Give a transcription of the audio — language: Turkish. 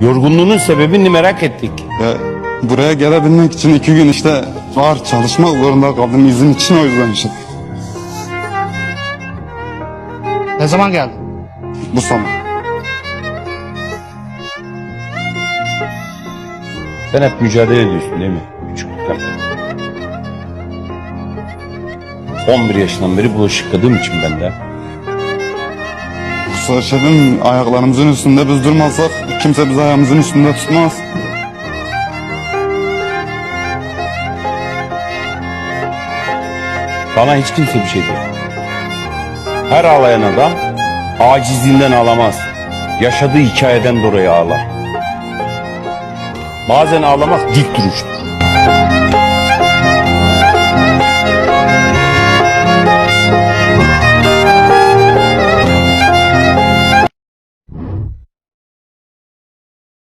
Yorgunluğunun sebebini merak ettik. Ya, buraya gelebilmek için iki gün işte ağır çalışmak zorunda kaldım izin için o yüzden işte. Ne zaman geldin? Bu sabah. Sen hep mücadele ediyorsun değil mi? Küçüklükten. 11 yaşından beri bulaşık yıkadığım için ben de. Şefim ayaklarımızın üstünde biz durmazsak kimse bizi ayağımızın üstünde tutmaz. Bana hiç kimse bir şey diyor. Her ağlayan adam acizliğinden ağlamaz. Yaşadığı hikayeden dolayı ağlar. Bazen ağlamak dik duruştur.